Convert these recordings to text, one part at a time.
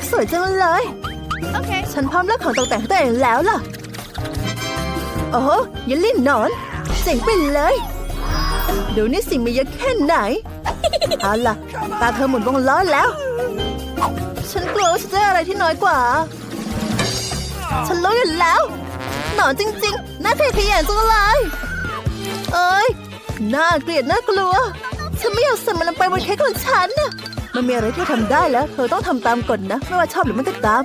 กสวยจังเลย Okay. ฉันพร้อมเลือกของตกแต่งให้ตัวเองแล้วล่ะ โอ้โหเยลลี่หนอน เจ๋งไปเลย ดูนี่สิ่งมีเยอะแค่ไหน เอาล่ะ ตาเธอหมุนวงล้อแล้ว ฉันกลัวว่าฉันจะได้อะไรที่น้อยกว่า ฉันรู้อยู่แล้ว หนอนจริงๆ น่าเทขยงจังเลย เอ้ย น่าเกลียดน่ากลัว ฉันไม่อยากใส่มันลงไปบนเค้กของฉันน่ะ มันมีอะไรที่ทำได้แล้ว เธอต้องทำตามกฎนะ ไม่ว่าชอบหรือไม่ก็ตาม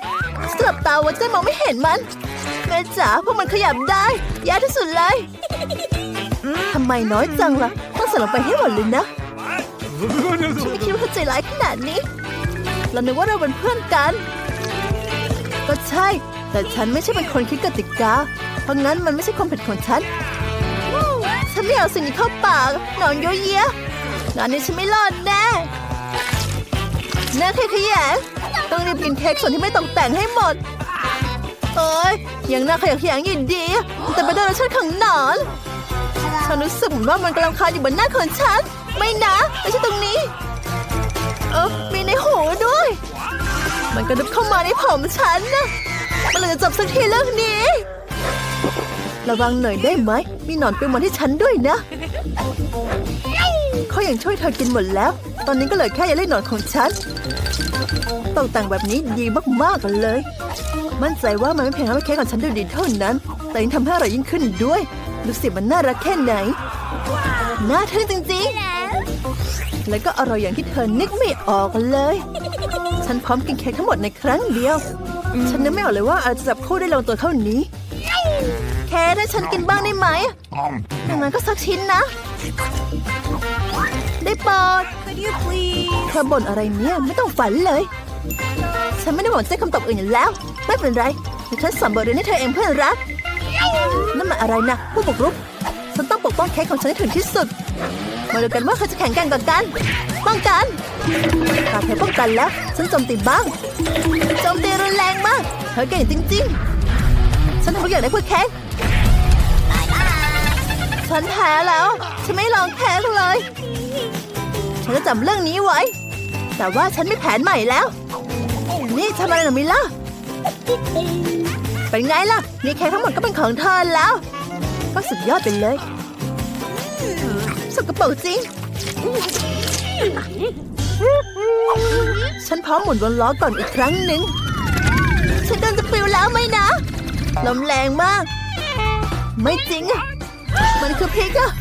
สลับตาว่าจะมองไม่เห็นมันแม่จ๋าพวกมันขยับได้ยากที่สุดเลยทำไมน้อยจังล่ะต้องส่ลงไปให้หมดเลยนะฉันไม่คิดว่าเธอใจร้ายขนาดนี้ เรานึกว่าเราเป็นเพื่อนกัน ก็ใช่ แต่ฉันไม่ใช่เป็นคนคิดกติกา เพราะงั้นมันไม่ใช่ความผิดของฉัน ฉันไม่เอาสิ่งนี้เข้าปาก หนอนเยอะแยะงานนี้ฉันไม่รอดแน่ แน่แค่ขยะต้องรีบกินเค้กส่วนที่ไม่ตกแต่งให้หมดเอ้ยยังน่าขยักขยงอยู่ดี แต่ไปโดนรสชาติของหนอนฉันรู้สึกเหมือนว่ามันกำลังคาอยู่บนหน้าของฉัน ไม่นะไม่ใช่ตรงนี้ เออมีในหูด้วย มันกระดุบเข้ามาในผมฉันนะมันเลยจะจบสักทีเรื่องนี้ ระวังหน่อยได้ไหม มีหนอนเปิวมาที่ฉันด้วยนะ เขายังช่วยเธอกินหมดแล้ว ตอนนี้ก็เหลือแค่ยาเล่นหนอนของฉันตกแต่งแบบนี้ดีมากๆเลย มั่นใจว่ามันไม่เพียงทำให้เค้กของฉันดูดีเท่านั้น แต่ยังทำให้อร่อยยิ่งขึ้นด้วย ดูสิมันน่ารักแค่ไหน น่าทึ่งจริงๆ แล้วก็อร่อยอย่างที่เธอนึกไม่ออกเลย ฉันพร้อมกินเค้กทั้งหมดในครั้งเดียว ฉันนึกไม่ออกเลยว่าอาจจะจับคู่ได้ลงตัวเท่านี้ แค่ให้ฉันกินบ้างได้ไหมอย่างนั้นก็สักชิ้นนะ ได้โปรด Could you please? เธอบ่นอะไรเนี่ยไม่ต้องฝันเลย ฉันไม่ได้บอกใจคำตอบอื่นอยู่แล้ว ไม่เป็นไรฉันสอนบทเรียนให้เธอเองเพื่อนรักนั่นมันอะไรนะผู้บุกรุกฉันต้องปกป้องเค้กของฉันให้ถึงที่สุด มาดูกันว่าใครจะแข่งกันกว่ากันป้องกันตาเธอป้องกันแล้ว ฉันโจมตีบ้างโจมตีรุนแรงมาก เธอเก่งจริง ๆ ฉันทำทุกอย่างได้เพื่อเค้กฉันแพ้แล้ว ฉันไม่ลองเค้เลย ฉันจะจำเรื่องนี้ไว้ แต่ว่าฉันม่แผนใหม่แล้ว นี่ทำอะไรหน่ะมิล่ะ เป็นไงล่ะ นี่เค้กทั้งหมดก็เป็นของเธอแล้ว ก็สุดยอดไปเลย สกปรกจริง ฉันพร้อมหมุนวนล้อก่อนอีกครั้งหนึ่ง ฉันกำลังจะปิวแล้วไหมนะ ลมแรงมาก ไม่จริงอะมันคือพริกอะ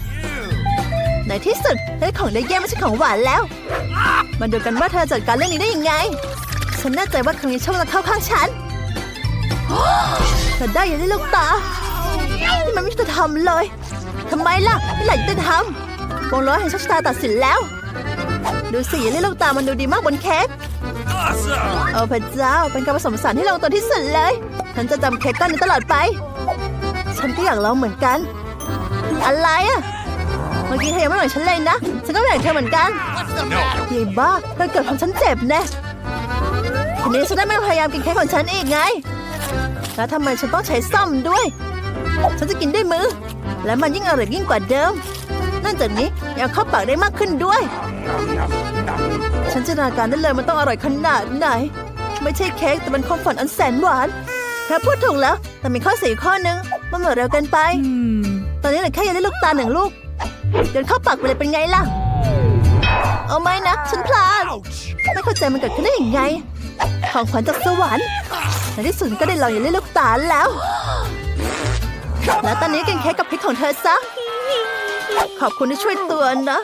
ในที่สุดได้ของได้แย่ไม่ใช่ของหวานแล้ว มาดูกันว่าเธอจัดการเรื่องนี้ได้ยังไง ฉันแน่ใจว่าครั้งนี้โชคจะเข้าข้างฉันเธอได้ยังได้ลูกตานี่มันไม่ใช่จะทำเลยทำไมล่ะไม่หลังจะทำวงล้อแห่งโชคชะตาตัดสินแล้ว ดูสิอยังได้ลูกตามันดูดีมากบนเค้กโอ้พระเจ้าเป็นการผสมผสานที่ลงตัวที่สุดเลย ฉันจะจำเค้กก้อนนี้ตลอดไป ฉันก็อยากลองเหมือนกัน อะไรอะ มื่อกี้เธอยังไม่เหมือนฉันเลยนะ ฉันก็ไม่อยากเธอเหมือนกัน No! ยายบ้าเธอเกิดทำฉันเจ็บแน่ทีนี้ฉันได้ไม่พยายามกินเค้กของฉันอีกไง แล้วทำไมฉันต้องใช้ซ่อมด้วย ฉันจะกินด้วยมือ และมันยิ่งอร่อยยิ่งกว่าเดิมนอกจากนี้ยังเข้าปากได้มากขึ้นด้วย ฉันจินตนาการได้เลยมันต้องอร่อยขนาดไหน ไม่ใช่เค้กแต่เป็นความฝันอันแสนหวานเธอพูดถูกแล้ว แต่มีข้อเสียข้อนึง มันเหมือนเร็วเกินไป ตอนนี้เหลือแค่ยังได้ลูกตาหนึ่งลูก เดินเข้าปากไปเลยเป็นไงล่ะ เอาไหมนะ ฉันพลาด ไม่เข้าใจมันเกิดขึ้นได้ยังไง ของขวัญจากสวรรค์ในที่สุดก็ได้ลองอย่างเล่นลูกตาแล้ว แล้วตอนนี้กินเค้กกับพริกของเธอซะ ขอบคุณที่ช่วยเตือนนะ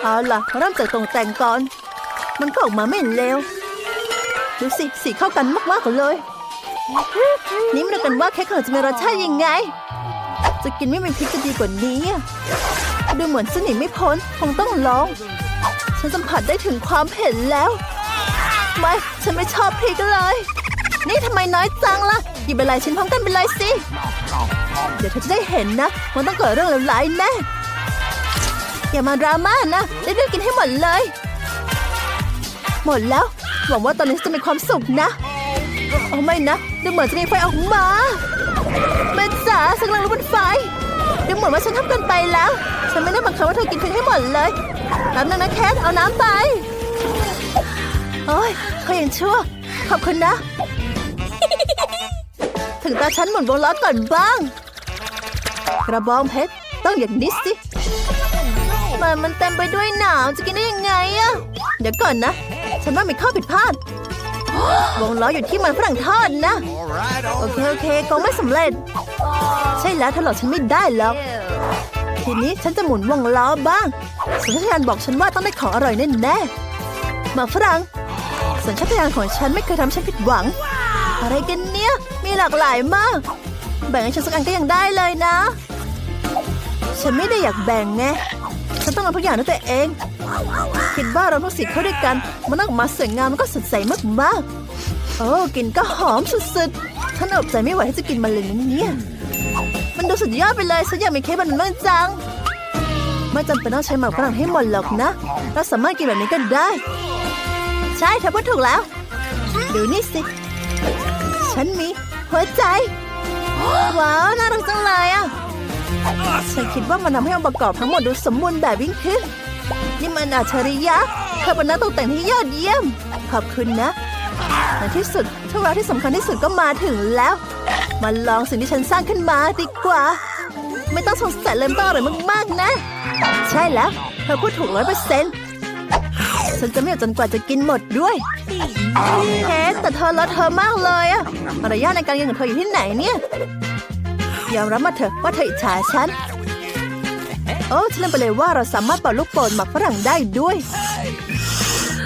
เอาล่ะเริ่มจากตรงแต่งก่อน มันก็ออกมาไม่เลวดูสิสีเข้ากันมากๆเลย นี่มาดูกันว่าเค้กของเราจะมีรสชาติยังไง จะกินไม่เป็นพริกจะดีกว่านี้ ดูเหมือนสนิทไม่พ้น คงต้องลอง ฉันสัมผัสได้ถึงความเผ็ดแล้ว ไม่ ฉันไม่ชอบพริกเลย นี่ทำไมน้อยจังล่ะ หยิบไปหลายชิ้นพร้อมกันไปเลยสิ เดี๋ยวเธอจะได้เห็นนะมันต้องเกิดเรื่องเลวร้ายแน่ อย่ามาดราม่านะ ได้ด้วยกินให้หมดเลย หมดแล้ว หวังว่าตอนนี้จะมีความสุขนะ โอ้ไม่นะดูเหมือนจะมีไฟออกมาแม่จ๋าฉันกำลังลุกบนไฟดูเหมือนว่าฉันทำเกินไปแล้ว ฉันไม่ได้บังคับว่าเธอกินเพียงให้หมดเลยแป๊บนึงนะแคทเอาน้ำไปโอ้ยเขายังชั่ว ขอบคุณนะ ถึงตาฉันหมุนวงล้อก่อนบ้าง กระบองเพชรต้องอย่างนี้สิมันมันเต็มไปด้วยหนามจะกินได้ยังไงอะเดี๋ยวก่อนนะ ฉันว่ามีข้อผิดพลาด วงล้ออยู่ที่มันฝรั่งทอดนะ โอเค โอเคคงไม่สำเร็จ ใช่แล้วเธอหลอกฉันไม่ได้หรอก ทีนี้ฉันจะหมุนวงล้อบ้างสัญชาตญาณบอกฉันว่าต้องได้ของอร่อยแน่ๆหมาฝรั่งสัญชาตญาณของฉันไม่เคยทำฉันผิดหวัง อะไรกันเนี่ย มีหลากหลายมาก แบ่งให้ฉันสักอันก็ยังได้เลยนะ ฉันไม่ได้อยากแบ่งไง ฉันต้องเอาทุกอย่างด้วยตัวเอง คิดว่าเราต้งสีเข้าด้วยกันมันออกมาสวยงามแล้วก็สดใสมากๆโอ้กลิ่นก็หอมสุดๆฉันอดใจไม่ไหวที่จะกินมันเลยนะเนี่ยมันดูสุดยอดไปเลยฉันอยากมีเค้กแบบนั้นบ้างจังไม่จำเป็นต้องใช้หมากฝรั่งให้หมดหรอกนะเราสามารถกินแบบนี้ก็ได้ ใช่เธอพูดถูกแล้วดูนี่สิ ฉันมีหัวใจว้าวน่ารักจังเลยอะฉันคิดว่ามันทำให้องค์ประกอบทั้งหมดดูสมบูรณ์แบบยิ่งขึ้น นี่มันอัจฉริยะเธอเป็นนักตกแต่งที่ยอดเยี่ยม ขอบคุณนะในที่สุดช่วงเวลาที่สำคัญที่สุดก็มาถึงแล้ว มาลองสิ่งที่ฉันสร้างขึ้นมาดีกว่า ไม่ต้องสงสัยเลยไม่ต้องอร่อยมากๆนะ ใช่แล้วเธอพูดถูกร้อยเปอร์เซ็นต์ฉันจะไม่หยุดจนกว่าจะกินหมดด้วยเฮ้แต่เธอเลอะเธอมากเลยอะมารยาทในการกินของเธออยู่ที่ไหนเนี่ย ยอมรับมาเถอะว่าเธออิจฉาฉัน โอ้ฉันลืมไปเลยว่าเราสามารถเป่าลูกโป่งหมักฝรั่งได้ด้วย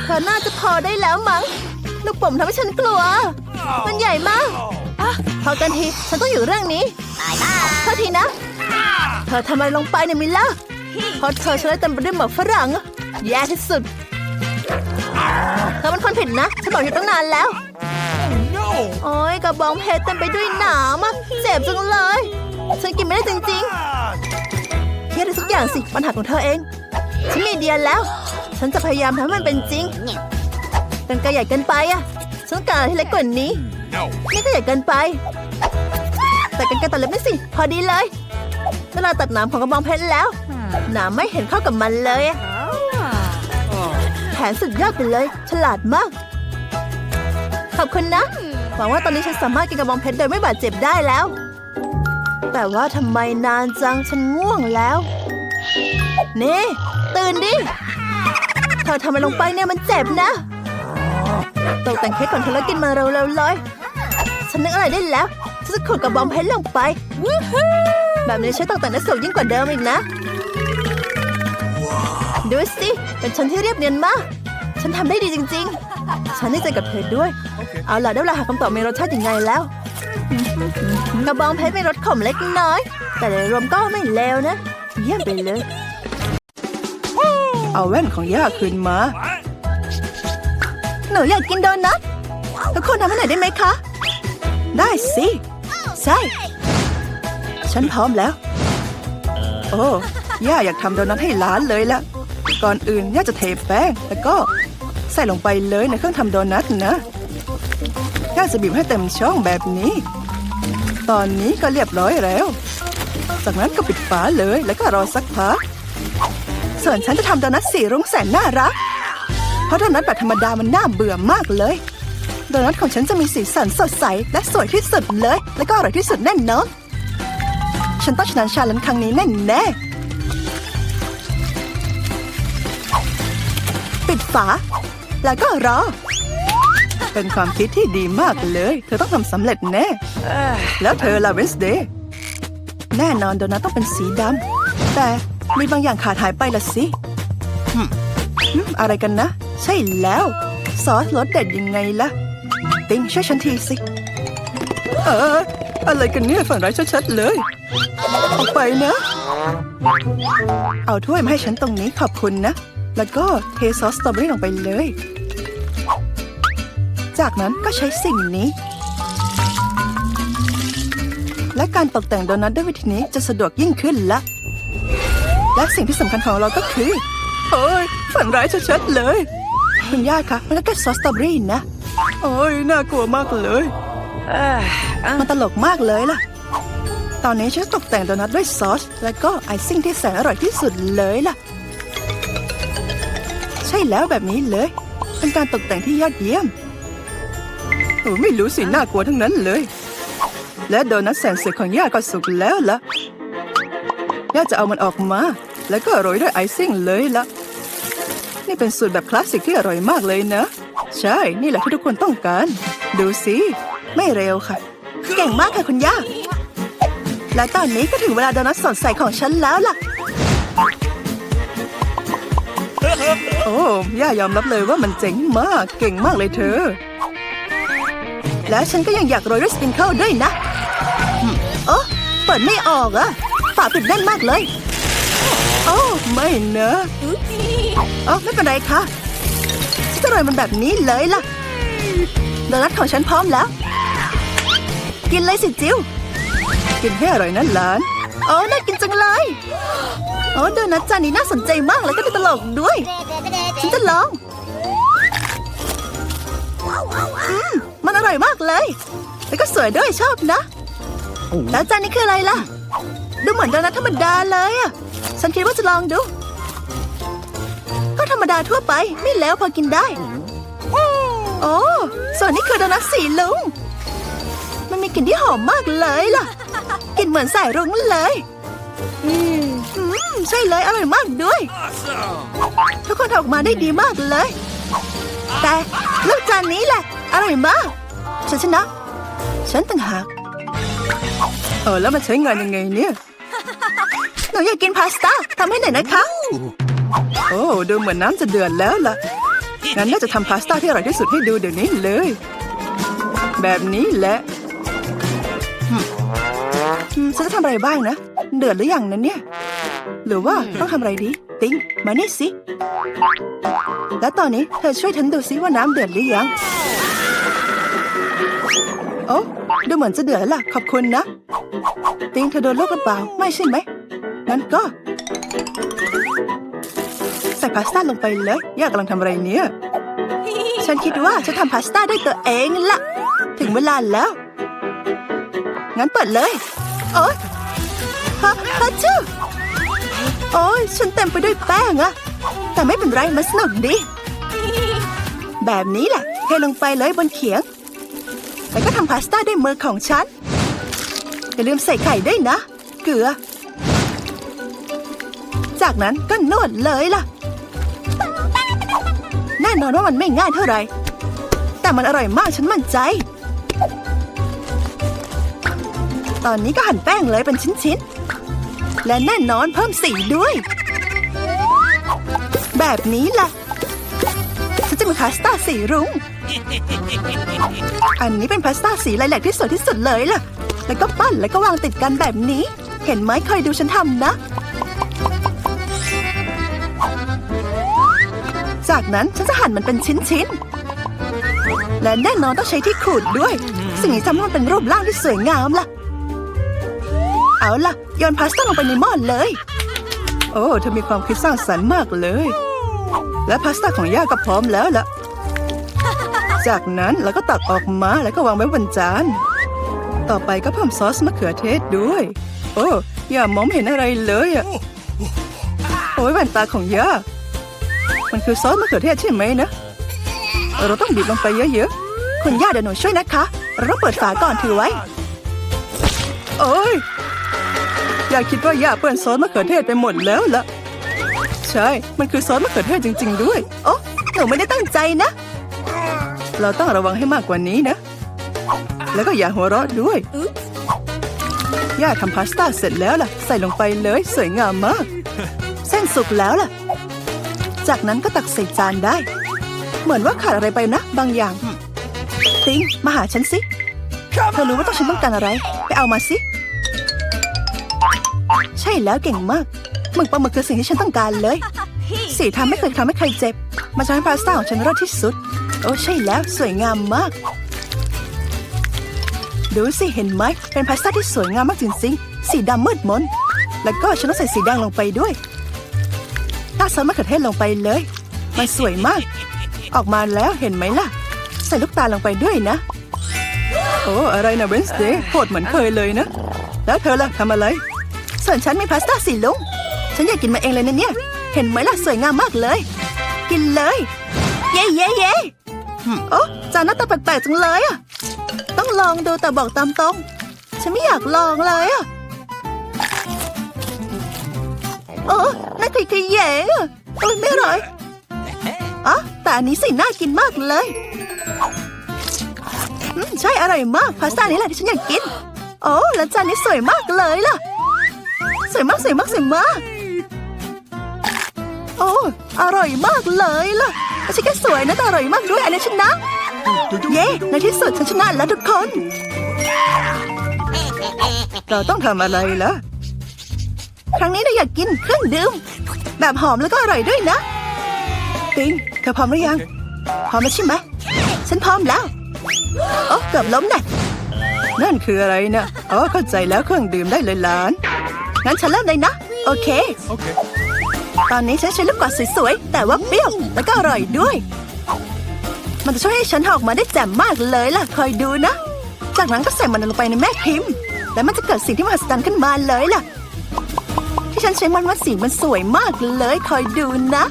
เธอน่าจะพอได้แล้วมั้ง ลูกโป่งทำให้ฉันกลัว มันใหญ่มากอะพอกันทีฉันต้องอยู่เรื่องนี้โทษทีนะ เธอทำอะไรลงไปเนี่ยมิลล่าเพราะเธอช่วยเต็มไปด้วยหมักฝรั่งอะแย่ที่สุดเธอเป็นคนผิดนะฉันบอกอยู่ตั้งนานแล้ว no! โอ้ยกระบองเพชรเต็มไปด้วยหนามอะเจ็บจังเลย ฉันกินไม่ได้จริง Ah, ๆเครียด อะไรสักอย่างสิปัญหาของเธอเอง ฉันมีเดียแล้ว ฉันจะพยายามทำให้มันเป็นจริงกันไกลใหญ่เกินไปอะฉันการอะไรที่เล็กกว่านี้ นี่ก็ใหญ่เกินไป แต่กันไกรตัดเล็บนี่สิ พอดีเลยเวลาตัดหนามของกระบองเพชรแล้ว หนามไม่เห็นเข้ากับมันเลยแผนสุดยอดไปเลย ฉลาดมาก ขอบคุณนะ หวังว่าตอนนี้ฉันสามารถกินกระบองเพชรโดยไม่บาดเจ็บได้แล้ว แต่ว่าทำไมนานจังฉันง่วงแล้ว นี่ ตื่นดิเธอทำอะไรลงไปเนี่ยมันเจ็บนะตกแต่งเค้กก่อนเธอแล้วกินมาเร็วๆเลยฉันนึกอะไรได้แล้วฉันจะขุดกระบองเพชรลงไปแบบนี้ฉันตกแต่งได้สวยยิ่งกว่าเดิมอีกนะดูสิเป็นฉันที่เรียบเนียนมากฉันทำได้ดีจริง ๆ ฉันดีใจกับเธอด้วย เอาล่ะได้เวลาหาคำตอบมีรสชาติยังไงแล้วกระบองเพชรมีรสขมเล็กน้อย แต่โดยรวมก็ไม่เลวนะ เยี่ยมไปเลย เอาแว่นของย่าคืนมา หนูอยากกินโดนัททุกคนทำให้หน่อยได้ไหมคะ ได้สิ ใช่ ฉันพร้อมแล้ว โอ้ย่าอยากทำโดนัทให้หลานเลยละก่อนอื่นย่าจะเทแป้งแล้วก็ใส่ลงไปเลยในเครื่องทำโดนัทนะย่าจะบีบให้เต็มช่องแบบนี้ ตอนนี้ก็เรียบร้อยแล้ว จากนั้นก็ปิดฝาเลย แล้วก็รอสักพัก ส่วนฉันจะทำโดนัทสีรุ้งแสนน่ารัก เพราะโดนัทแบบธรรมดามันน่าเบื่อมากเลย โดนัทของฉันจะมีสีสันสดใส และสวยที่สุดเลย และก็อร่อยที่สุดแน่นอน ฉันต้องชนะชาเลนจ์ครั้งนี้แน่แน่ปิดฝา แล้วก็รอ เป็นความคิดที่ดีมากเลย เธอต้องทำสำเร็จแน่ แล้วเธอลาเวนสเดย์ แน่นอนโดนัทต้องเป็นสีดำแต่มีบางอย่างขาดหายไปละสิหึอะไรกันนะ ใช่แล้ว ซอสรสเด็ดยังไงล่ะ ติงช่วยฉันทีสิ เออ อะไรกันเนี่ยฝันร้ายชัดๆเลย ออกไปนะ เอาถ้วยมาให้ฉันตรงนี้ขอบคุณนะ แล้วก็เทซอสสตรอเบอรี่ลงไปเลย จากนั้นก็ใช้สิ่งนี้ และการตกแต่งโดนัทด้วยวิธีนี้จะสะดวกยิ่งขึ้นละ และสิ่งที่สำคัญของเราก็คือโอ้ยฝันร้ายชัดๆเลย คุณย่าคะมันก็แค่ซอสสตรอเบอรี่นะ โอ้ยน่ากลัวมากเลยมันตลกมากเลยล่ะ ตอนนี้ฉันตกแต่งโดนัทด้วยซอส แล้วก็ไอซิ่งที่แสนอร่อยที่สุดเลยล่ะ ใช่แล้วแบบนี้เลย เป็นการตกแต่งที่ยอดเยี่ยมอไม่รู้สิน่ากลัวทั้งนั้นเลย และโดนัทแสนสวยของย่าก็สุกแล้วล่ะย่าจะเอามันออกมา แล้วก็โรยด้วยไอซิ่งเลยล่ะนี่เป็นสูตรแบบคลาสสิกที่อร่อยมากเลยนะ ใช่ นี่แหละที่ทุกคนต้องการ ดูสิ ไม่เร็วค่ะ เก่งมากค่ะคุณย่า และตอนนี้ก็ถึงเวลาโดนัทสดใสของฉันแล้วล่ะ โอ้ย่ายอมรับเลยว่ามันเจ๋งมาก เก่งมากเลยเธอ และฉันก็ยังอยากโรยด้วยสปริงเกิลด้วยนะ เปิดไม่ออกอะฝาปิดแน่นมากเลย โอ้ไม่เนอะอ๋อไม่เป็นไรค่ะฉันจะโรยมันแบบนี้เลยล่ะโดนัทของฉันพร้อมแล้ว กินเลยสิจิวกินให้อร่อยนะหลานโอ้น่ากินจังเลยโอ้โดนัทจานนี้น่าสนใจมากแล้วก็ดูตลกด้วย ฉันจะลองอืมมันอร่อยมากเลย แล้วก็สวยด้วยชอบนะ แล้วจานนี้คืออะไรล่ะ ดูเหมือนโดนัทธรรมดาเลยอะ ฉันคิดว่าจะลองดู ก็ธรรมดาทั่วไป ไม่แล้วพอกินได้ โอ้ ส่วนนี้คือโดนัทสีลุง มันมีกลิ่นที่หอมมากเลยล่ะ กลิ่นเหมือนสายรุ้งเลย อืมใช่เลยอร่อยมากด้วย ทุกคนทำออกมาได้ดีมากเลย แต่ลูกจานนี้แหละ อร่อยมาก ฉันชนะ ฉันต่างหาก เออแล้วมันใช้งานยังไงเนี่ย หนูอยากกินพาสต้าทำให้หน่อยนะคะ โอ้ดูเหมือนน้ำจะเดือดแล้วล่ะ งั้นน่าจะทำพาสต้าที่อร่อยที่สุดให้ดูเดี๋ยวนี้เลย แบบนี้แหละอืมอืมฉันจะทำอะไรบ้างนะ เดือดหรือยังนะเนี่ย หรือว่าต้องทำอะไรดี ติ๊งมานี่สิ แล้วตอนนี้เธอช่วยฉันดูซิว่าน้ำเดือดหรือยัง โอ้ ดูเหมือนจะเดือดแล้วล่ะ ขอบคุณนะ ติงเธอโดนลูกหรือเปล่า ไม่ใช่ไหมงั้นก็ ใส่พาสต้าลงไปเลย ย่ากำลังทำอะไรเนี่ย ฉันคิดว่าจะทำพาสต้าได้ตัวเองละถึงเวลาแล้ว งั้นเปิดเลย โอ๊ยฮะฮะชื่อโอ้ยฉันเต็มไปด้วยแป้งอะแต่ไม่เป็นไรมันสนุกดี แบบนี้แหละเทลงไปเลยบนเขียง แล้วก็ทำพาสต้าด้วยมือของฉัน อย่าลืมใส่ไข่ด้วยนะ เกลือ จากนั้นก็นวดเลยล่ะ แน่นอนว่ามันไม่ง่ายเท่าไหร่ แต่มันอร่อยมากฉันมั่นใจ ตอนนี้ก็หั่นแป้งเลยเป็นชิ้นๆ และแน่นอนเพิ่มสีด้วย แบบนี้ล่ะฉันจะมีพาสต้าสีรุง้ง อันนี้เป็นพาสต้าสีไลแลกที่สวยที่สุดเลยล่ะ แล้วก็ปั้นแล้วก็วางติดกันแบบนี้ เห็นไหมคอยดูฉันทำนะ จากนั้นฉันจะหั่นมันเป็นชิ้นๆ และแน่นอนต้องใช้ที่ขูดด้วย สิ่งนี้ทำให้มันเป็นรูปร่างที่สวยงามล่ะ เอาล่ะโยนพาสต้าลงไปในหม้อเลย โอ้เธอมีความคิดสร้างสรรค์มากเลย และพาสต้าของย่าก็พร้อมแล้วล่ะ จากนั้นเราก็ตักออกมาแล้วก็วางไว้บนจาน ต่อไปก็เพิ่มซอสมะเขือเทศด้วย โอ้ย่ามองไม่เห็นอะไรเลยอะโอ้ยแว่นตาของย่า มันคือซอสมะเขือเทศใช่ไหมนะ เราต้องบีบลงไปเยอะๆ คุณย่าเดี๋ยวหนูช่วยนะคะ เราต้องเปิดฝาก่อนถือไว้ โอ้ยอย่าคิดว่าย่าเปื้อนซอสมะเขือเทศไปหมดแล้วล่ะ ใช่ มันคือซอสมะเขือเทศจริง ๆ ด้วย โอ้หนูไม่ได้ตั้งใจนะ เราต้องระวังให้มากกว่านี้นะ แล้วก็อย่าหัวเราะด้วย ย่าทำพาสต้าเสร็จแล้วล่ะ ใส่ลงไปเลยสวยงามมาก เส้นสุกแล้วล่ะ จากนั้นก็ตักใส่จานได้ เหมือนว่าขาดอะไรไปนะ บางอย่าง ติงมาหาฉันสิเธอรู้ว่าต้องฉันต้องการอะไร ไปเอามาสิ ใช่แล้วเก่งมากหมึกปลาหมึกคือสิ่งที่ฉันต้องการเลย สีทำไม่เคยทำให้ใครเจ็บ มาทำให้พาสต้าของฉันรสที่สุด โอ้ใช่แล้วสวยงามมาก ดูสิเห็นไหม เป็นพาสต้าที่สวยงามมากจริงๆสีดำมืดมน แล้วก็ฉันต้องใส่สีแดงลงไปด้วยตักซอสมะเขือเทศลงไปเลย มันสวยมาก ออกมาแล้วเห็นไหมล่ะ ใส่ลูกตาลลงไปด้วยนะ โอ้อะไรนะเวนสเดย์โหดเหมือนเคยเลยนะ แล้วเธอล่ะทำอะไร ส่วนฉันมีพาสต้าสีลุงฉันอยากกินมาเองเลยนะเนี่ย เห็นไหมล่ะสวยงามมากเลย กินเลย เย้เย้เย้ โอ้จานหน้าตาแปลกๆจังเลยอะ ต้องลองดูแต่บอกตามตรง ฉันไม่อยากลองเลยอะโอ้น่าขยขยแยงอะโอ้ยไม่อร่อยอ๋อแต่อันนี้สิน่ากินมากเลยอืมใช่อร่อยมากพาสต้านี้แหละที่ฉันอยากกิน โอ้แล้วจานนี้สวยมากเลยล่ะ สวยมากสวยมากสวยมาก โอ้อร่อยมากเลยล่ะ ไม่ใช่แค่สวยนะแต่อร่อยมากด้วยอันนี้ชนะ เย้ในที่สุดฉันชนะแล้วทุกคน เราต้องทำอะไรล่ะ ครั้งนี้เราอยากกินเครื่องดื่มแบบหอมแล้วก็อร่อยด้วยนะปิงเธอพร้อมหรือยัง พร้อมแล้วใช่ไหมฉันพร้อมแล้วโอ้เกือบล้มนะนั่นคืออะไรนะอ๋อเข้าใจแล้วเครื่องดื่มได้เลยหลาน งั้นฉันเริ่มเลยนะ โอเค Okay. ตอนนี้ฉันใช้ลูกกวาดสวยๆ แต่ว่าเปรี้ยวแล้วก็อร่อยด้วย มันจะช่วยให้ฉันออกมาได้แจ่มมากเลยล่ะ คอยดูนะ จากนั้นก็ใส่มันลงไปในแม่พิมพ์ แล้วมันจะเกิดสิ่งที่มหัศจรรย์ขึ้นมาเลยล่ะ ที่ฉันใช้มันว่าสีมันสวยมากเลย คอยดูนะ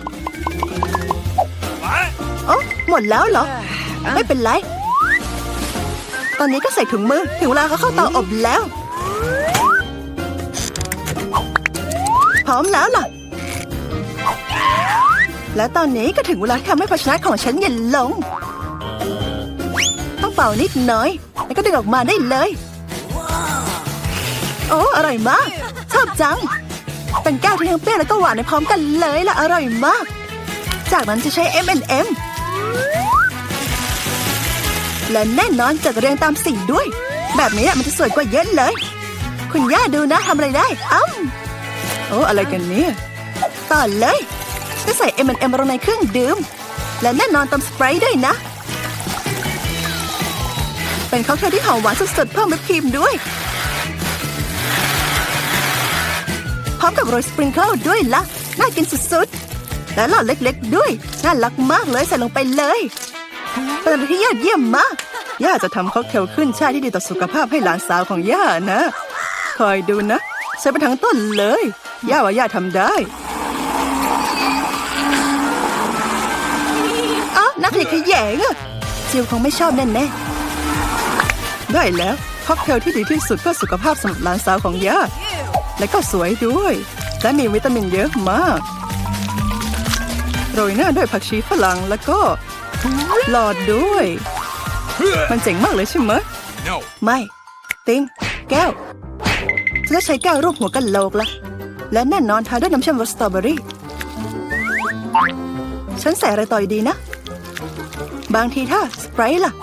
โอ้หมดแล้วเหรอ ไม่เป็นไร ตอนนี้ก็ใส่ถุงมือ ถึงเวลาเขาเข้าเตาอบแล้ว พร้อมแล้วล่ะ และตอนนี้ก็ถึงเวลาที่ทำให้ภาชนะของฉันเย็นลง ต้องเป่านิดน่อย แล้วก็ดึงออกมาได้เลย โอ้ อร่อยมาก ชอบจัง เป็นแก้วที่ทั้งเปรี้ยวแล้วก็หวานในพร้อมกันเลยล่ะ อร่อยมาก จากนั้นจะใช้ M&M และแน่นอนจัดเรียงตามสีด้วย แบบนี้มันจะสวยกว่าเยอะเลย คุณย่าดูนะทำอะไรได้อ้ำโอ้อะไรกันเนี่ยต่อเลย ก็ใส่ M&M ลงในเครื่องดื่ม และแน่นอนติมสไปร์ด้วยนะ เป็นค็อกเทลที่หอมหวานสุดๆเพิ่มวิปครีมด้วย พร้อมกับโรยสปริงเกิลด้วยละ่ะ น่ากินสุดๆ และหลอดเล็กๆด้วย น่ารักมากเลยใส่ลงไปเลยเป็นอะไรที่ยอดเยี่ยมมาก ย่าจะทำค็อกเทลขึ้นชาที่ดีต่อสุขภาพให้หลานสาวของย่านะ คอยดูนะใส่ไปทั้งต้นเลย ย่าว่าย่าทำได้อ๋อ นักเรียนขยงอะจิวคงไม่ชอบแน่แน่ๆได้แล้วค็อกเทลที่ดีที่สุดเพื่อสุขภาพสำหรับหลานสาวของย่าและก็สวยด้วย และมีวิตามินเยอะมาก โรยหน้าด้วยผักชีฝรั่งแล้วก็หลอดด้วย มันเจ๋งมากเลยใช่ไหม No. ไม่ ติง แก้วฉันจะใช้แก้วรูปหัวกันโหลกละและแน่นอนทาด้วยน้ำเชื่อมรสสตรอเบอรี่ ฉันใส่อะไรต่ออีกดีนะ บางทีถ้าสไปรท์ล่ะ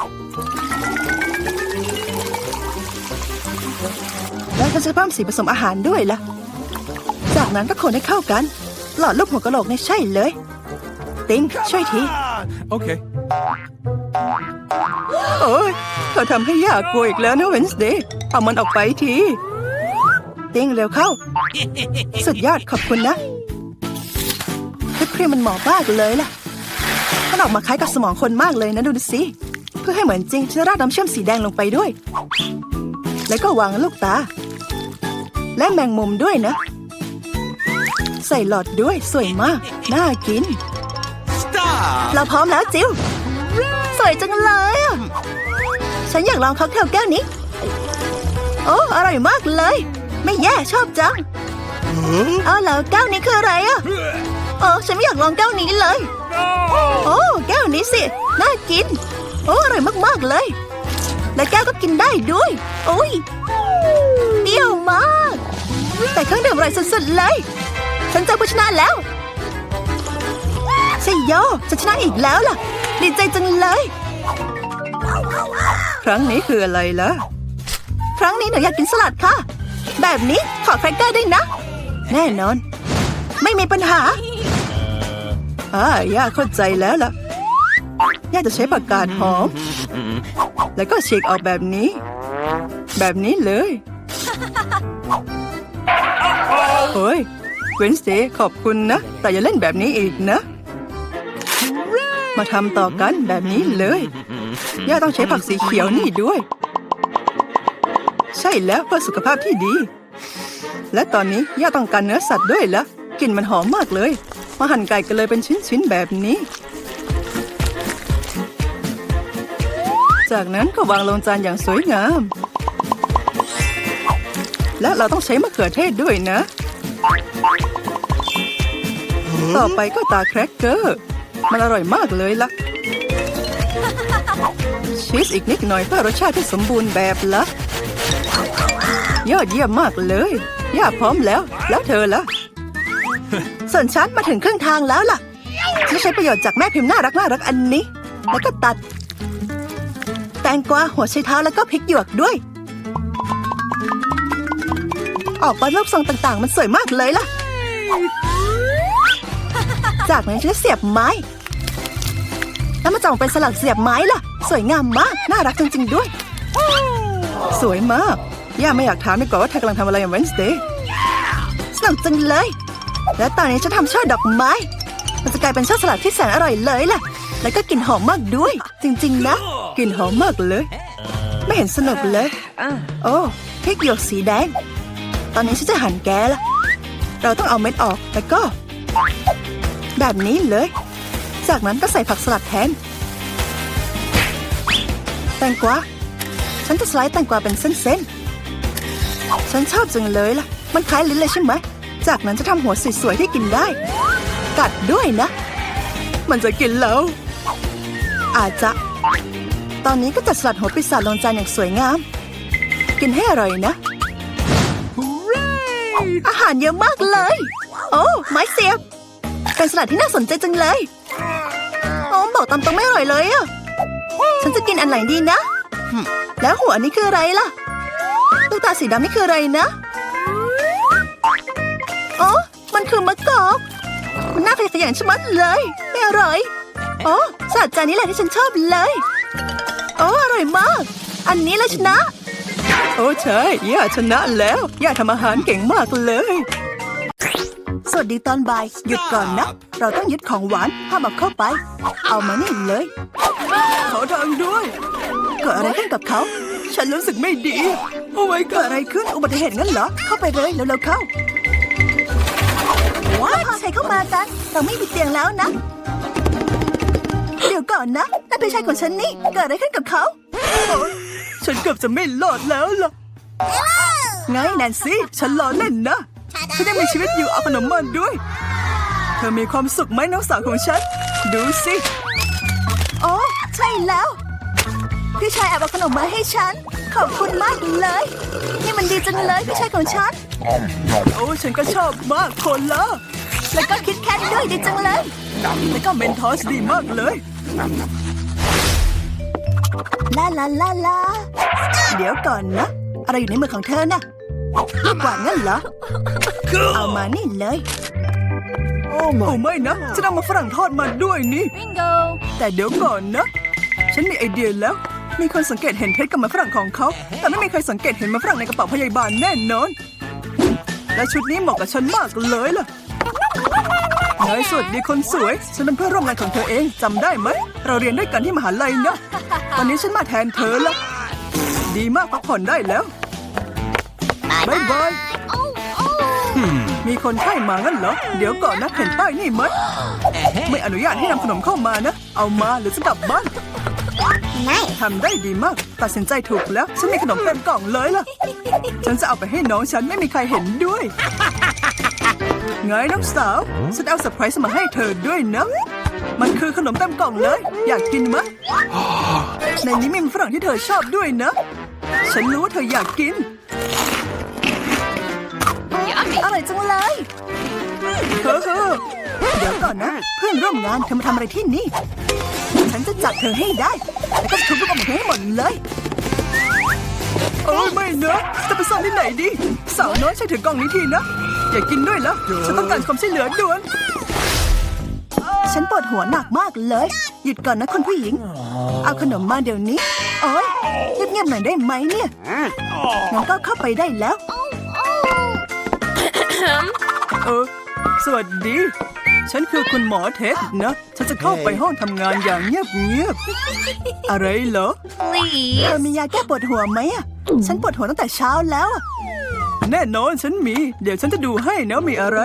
แล้วฉันจะเพิ่มสีผสมอาหารด้วยล่ะ จากนั้นก็คนให้เข้ากัน หลอดรูปหัวกะโหลกนี่ใช่เลย ติงช่วยที Okay. โอ้ยเธอทำให้ยากกลัวอีกแล้วนะเวนส์เดย์เอามันออกไปที ติ้งเร็วเข้า สุดยอดขอบคุณนะวิปครีมมันเหมาะมากเลยล่ะมัน ออกมาคล้ายกับสมองคนมากเลยนะดูสิ เพื่อให้เหมือนจริงฉันราดน้ำเชื่อมสีแดงลงไปด้วย แล้วก็วางลูกตา และแมงมุมด้วยนะ ใส่หลอดด้วยสวยมาก น่ากิน Stop. เราพร้อมแล้วจิวสวยจังเลยอะฉันอยากลองค็อกเทลแก้วนี้ โอ้อร่อยมากเลย ไม่แย่ชอบจังเอาแล้วแก้วนี้คืออะไรอะโอ้ฉันไม่อยากลองแก้วนี้เลย โอ้แก้วนี้สิ น่ากิน โอ้อร่อยมาก ๆ เลย และแก้วก็กินได้ด้วย โอ้ยเปรี้ยวมาก แต่เครื่องดื่มอร่อยสุดๆเลย ฉันเจอผู้ชนะแล้วใช่โยฉันชนะอีกแล้วล่ะ ดีใจจังเลย ครั้งนี้คืออะไรล่ะ ครั้งนี้หนูอยากกินสลัดค่ะ แบบนี้ขอแครกเกอร์ด้วยนะ แน่นอน ไม่มีปัญหา อ่าย่าเข้าใจแล้วล่ะ ย่าจะใช้ปากกาดหอม แล้วก็ฉีกออกแบบนี้ แบบนี้เลยโอ้ย เวนสเดย์ขอบคุณนะ แต่อย่าเล่นแบบนี้อีกนะ มาทำต่อกันแบบนี้เลย ย่าต้องใช้ผักสีเขียวนี่ด้วย ใช่แล้วเพื่อสุขภาพที่ดี และตอนนี้ย่าต้องการเนื้อสัตว์ด้วยละกลิ่นมันหอมมากเลย มาหั่นไก่กันเลยเป็นชิ้นๆแบบนี้ จากนั้นก็วางลงจานอย่างสวยงาม และเราต้องใช้มะเขือเทศด้วยนะ ต่อไปก็ตาแครกเกอร์ มันอร่อยมากเลยล่ะ ชีสอีกนิดหน่อยเพื่อรสชาติที่สมบูรณ์แบบละยอดเยี่ยมมากเลย ย่าพร้อมแล้ว แล้วเธอล่ะ ส่วนฉันมาถึงครึ่งทางแล้วล่ะ ฉันใช้ประโยชน์จากแม่พิมพ์น่ารักน่ารักอันนี้ แล้วก็ตัด แตงกวาหัวไชเท้าแล้วก็พริกหยวกด้วย ออกมารูปทรงต่างๆ มันสวยมากเลยล่ะ จากนั้นฉันเสียบไม้ แล้วมาจ่องเป็นสลักเสียบไม้ล่ะ สวยงามมาก น่ารักจริงๆด้วย สวยมาก ย่าไม่อยากถามดีกว่าว่าเธอกำลังทำอะไรอย่าง Wednesday สนุกจังเลย และตอนนี้ฉันทำช่อดอกไม้ มันจะกลายเป็นช่อสลัดที่แสนอร่อยเลยล่ะ แล้วก็กลิ่นหอมมากด้วย จริง ๆ นะกลิ่นหอมมากเลย ไม่เห็นสนุกเลย โอ้พริกหยวกสีแดง ตอนนี้ฉันจะหั่นแกละเราต้องเอาเม็ดออกแล้วก็ แบบนี้เลย จากนั้นก็ใส่ผักสลัดแทน แตงกวาฉันจะสไลด์แตงกวาเป็นเส้นๆ ฉันชอบจังเลยล่ะ มันคล้ายลิ้นเลยใช่ไหม จากนั้นจะทำหัวสวยๆที่กินได้ กัดด้วยนะ มันจะกินแล้ว อาจจะ ตอนนี้ก็จัดสลัดหัวปีศาจลงจานอย่างสวยงาม กินให้อร่อยนะอาหารเยอะมากเลย โอ้ไม้เสียบเป็นสลัดที่น่าสนใจจังเลยโอ้บอกตามตรงไม่อร่อยเลยอะฉันจะกินอันไหนดีนะ แล้วหัวนี่คืออะไรล่ะลูกตาสีดำนี่คืออะไรนะ โอ้มันคือมะกอกมันน่าขยะแขยงชะมัดเลย ไม่อร่อย โอ้สลัดจานนี้แหละที่ฉันชอบเลย โอ้อร่อยมาก อันนี้เลยชนะ โอ้ใช่ย่าชนะแล้ว ย่าทำอาหารเก่งมากเลย สวัสดีตอนบ่าย หยุดก่อนนะ เราต้องยึดของหวานห้ามเอาเข้าไป เอามานี่เลย ขอทางด้วยเกิดอะไรขึ้นกับเขา ฉันรู้สึกไม่ดี โอ้ยเกิดอะไรขึ้นอุบัติเหตุงั้นเหรอ เข้าไปเลยเร็วๆเข้าว้า วพาใครเข้ามากัน เราไม่มีเตียงแล้วนะ เดี๋ยวก่อนนะนั่นเป็นชายของฉันนี่ เกิดอะไรขึ้นกับเขาฉันเกือบจะไม่รอดแล้วล่ะไงแนนซี่ ฉันล้อเล่นนะ ฉันยังมีชีวิตอยู่เอาขนมมาด้วย เธอมีความสุขไหมน้องสาวของฉัน ดูสิ โอ้ ใช่แล้ว พี่ชายแอบเอาขนมมาให้ฉัน ขอบคุณมากเลย นี่มันดีจังเลยพี่ชายของฉัน โอ้ฉันก็ชอบมากคนละแล้วก็คิดแคทด้วยดีจังเลยแล้วก็เมนทอสดีมากเลยลาลาลาลาเดี๋ยวก่อนนะ อะไรอยู่ในมือของเธอน่ะลูกกวาดงั้นเหรอ เอามานี่เลย โอ้ไม่นะฉันเอามาฝรั่งทอดมาด้วยนี่ Bingo. แต่เดี๋ยวก่อนนะ ฉันมีไอเดียแล้ว มีคนสังเกตเห็นเท็ดกับหมาฝรั่งของเขา แต่ไม่มีใครสังเกตเห็นหมาฝรั่งในกระเป๋าพยาบาลแน่นอน และชุดนี้เหมาะกับฉันมากเลยล่ะไงสวัสดีคนสวย ฉันเป็นเพื่อนร่วมงานของเธอเองจำได้ไหม เราเรียนด้วยกันที่มหาลัยนะ ตอนนี้ฉันมาแทนเธอละ ดีมากพักผ่อนได้แล้วบายบายมีคนไข้มางั้นเหรอ เดี๋ยวก่อนนะเห็นป้ายนี่ไหมไม่อนุญาตให้นำขนมเข้ามานะ เอามาหรือจะกลับบ้าน ทำได้ดีมาก ตัดสินใจถูกแล้ว ฉันมีขนมเต็มกล่องเลยล่ะ ฉันจะเอาไปให้น้องฉันไม่มีใครเห็นด้วยไงน้องสาว ฉันเอาเซอร์ไพรส์มาให้เธอด้วยนะมันคือขนมเต็มกล่องเลย อยากกินไหมะในนี้มีฝรั่งที่เธอชอบด้วยนะ ฉันรู้ว่าเธออยากกิน Yummy. อร่อยจังเลยเฮ้อเดี๋ยวก่อนนะ เพื่อนร่วมงานเธอมาทำอะไรที่นี่ ฉันจะจับเธอให้ได้ แล้วก็ทุบลูกอมของเธอให้หมดเลย โอ้ยไม่นะจะไปซ่อนที่ไหนดี สาวน้อยช่วยถือกล่องนี้ทีนะ อย่ากินด้วยละฉันต้องการความช่วยเหลือด่วน ฉันปวดหัวหนักมากเลย หยุดก่อนนะคุณผู้หญิง เอาขนมมาเดี๋ยวนี้ โอ้ยเงียบๆหน่อยได้ไหมเนี่ยงั้นก็เข้าไปได้แล้ว เออ สวัสดี ฉันคือคุณหมอเท็ดนะ ฉันจะเข้าไปห้องทำงานอย่างเงียบเงียบๆอะไรเหรอ เธ Please. อมียาแก้ปวดหัวไหมอะฉันปวดหัวตั้งแต่เช้าแล้วอะแน่นอนฉันมี เดี๋ยวฉันจะดูให้นะมีอะไร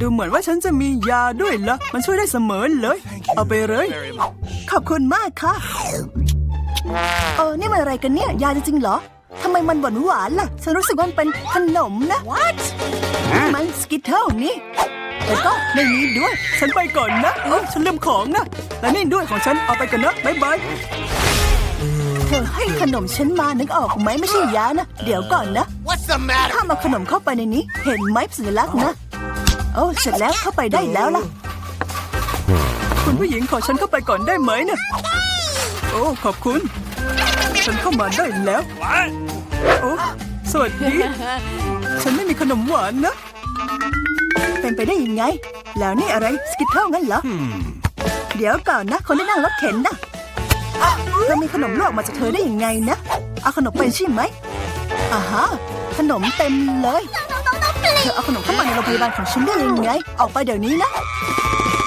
ดูเหมือนว่าฉันจะมียาด้วยละมันช่วยได้เสมอเลย เอาไปเลย Very much. ขอบคุณมากค่ะ เออ นี่มันอะไรกันเนี่ย ยาจริงๆเหรอทำไมมันหวานหวานๆล่ะ ฉันรู้สึกว่ามันเป็นขนมนะ What มันสกิทเทิลนี่ แล้วก็ในนี้ด้วย ฉันไปก่อนนะเออฉันลืมของนะ และนี่ด้วยของฉันเอาไปกันนะบ๊ายบายเธอให้ขนมฉันมานึกออกไหมไม่ใช่ยานะ เดี๋ยวก่อนนะ What's the matter? ถ้ามเอาขนมเข้าไปในนี้ เห็นไหมสัญลักษณ์นะ โอ้เสร็จแล้วเข้าไปได้แล้วล่ะ คุณผู้หญิงขอฉันเข้าไปก่อนได้ไหมเนี่ยโอ้ขอบคุณ ฉันเข้ามาได้แล้ว What? โอ้สวัสดี ฉันไม่มีขนมหวานนะ เป็นไปได้ยังไง แล้วนี่อะไรสกิทเทิลงั้นเหรอ เดี๋ยวก่อนนะ คนที่นั่งรถเข็นนะเธอมีขนมลวกมาจากเธอได้ยังไงนะ เอาขนมไปใช่ไหมอ่าฮะขนมเต็มเลยเธอเอาขนมเข้ามาในโรงพยาบาลของฉันได้ยังไง ออกไปเดี๋ยวนี้นะ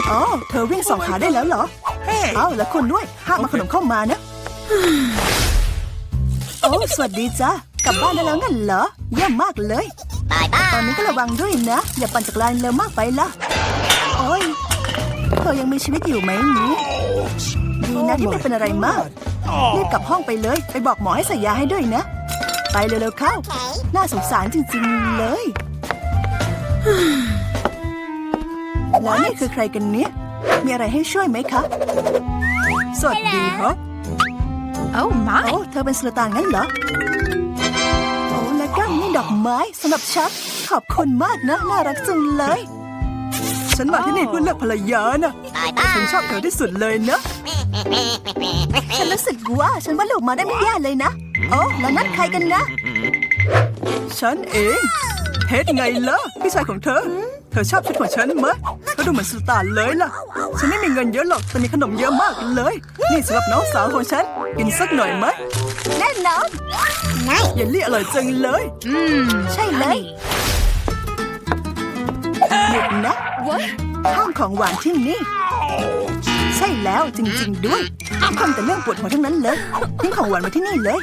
อ๋อเธอวิ่งสองขาได้แล้วเหรอ Hey. เอ้าแล้วคุณด้วยห้ามมาขนมเข้ามานะโอ้สวัสดีจ้ากลับบ้านได้แล้วงั้นเหรอเยี่ยมมากเลย ตอนนี้ก็ระวังด้วยนะ อย่าปั่นจักรยานเร็วมากไปละโอ้ยเธอยังมีชีวิตอยู่ไหมนี้ดีนะที่ไม่เป็นอะไรมากรีบกลับห้องไปเลย ไปบอกหมอให้ใส่ยาให้ด้วยนะ ไปเร็วๆเข้า น่าสงสารจริงๆเลย แล้วนี่คือใครกันเนี่ย มีอะไรให้ช่วยไหมคะ สวัสดีครับ Oh my. โอ้เธอเป็นสุลต่านงั้นเหรอ โอ้แล้วก็นี่ดอกไม้สำหรับฉันขอบคุณมากนะ น่ารักจังเลย ฉันมาที่นี่เพื่อเลือกภรรยานะฉันชอบเธอที่สุดเลยนะ ฉันรู้สึกว่าฉันว่าลูกมาได้ไม่แย่เลยนะ โอ้แล้วนั่นใครกันนะ ฉันเอง เท็ดไงล่ะพี่ชายของเธอ เธอชอบชุดของฉันไหมก็ดูเหมือนสุลต่านเลยล่ะ ฉันไม่มีเงินเยอะหรอก แต่มีขนมเยอะมากเลย นี่สำหรับน้องสาวของฉัน กินสักหน่อยไหมแน่นอนเยลลี่อร่อยจังเลย Mmm. ใช่เลยหยุดนะ What? ห้ามของหวานที่นี่ ใช่แล้วจริง ๆ ด้วยทำแต่เรื่องปวดหัวทั้งนั้นเลยทิ้งของหวานมาที่นี่เลย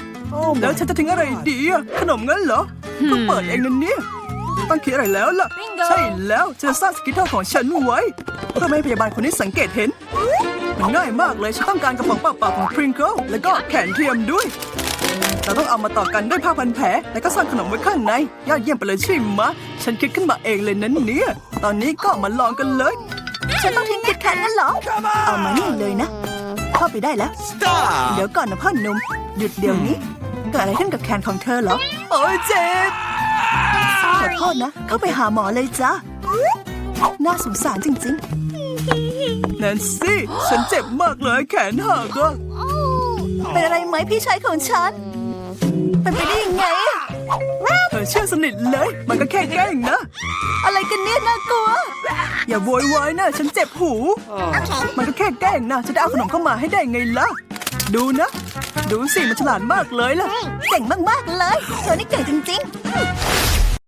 แล้วฉันจะทิ้งอะไรดีอะขนมงั้นเหรอเพิ่งเปิดเองนั่นเนี่ย ต้องคิดอะไรแล้วล่ะ Bingo ใช่แล้วฉันจะสร้างสกิทเทิลของฉันไว้เพื่อไม่ให้พยาบาลคนนี้สังเกตเห็น มันง่ายมากเลยฉันต้องการกระป๋องเปล่าๆของพริงเกิลแล้วก็แขนเทียมด้วย เราต้องเอามาต่อกันด้วยผ้าพันแผลแล้วก็ซ่อนขนมไว้ข้างในยอดเยี่ยมไปเลยใช่ไหมะฉันคิดขึ้นมาเองเลยนั้นเนี่ย ตอนนี้ก็มาลองกันเลย ฉันต้องทิ้งกิดแขนงั้นเหรอเอามานี่เลยนะเข้าไปได้แล้ว Stop. เดี๋ยวก่อนนะพ่อหนุ่มหยุดเดี๋ยวนี้เกิดอะไรขึ้นกับแขนของเธอเหรอโอ้ยเจ็บ ขอโทษนะ เข้าไปหาหมอเลยจ้าน่าสงสารจริงๆแนนซี่ ฉันเจ็บมากเลยแขนหักอะเป็นอะไรไหมพี่ชายของฉันเป็นไปได้ยังไงอะเธอเชื่อสนิทเลย มันก็แค่แกล้งนะ อะไรกันเนี่ยน่ากลัว อย่าโวยวายนะ ฉันเจ็บหู มันก็แค่แกล้งนะจะได้เอาขนมเข้ามาให้ได้ไงล่ะ ดูนะ ดูสิ มันฉลาดมากเลยล่ะ เก่งมากๆเลย เธอนี่เก่งจริงๆ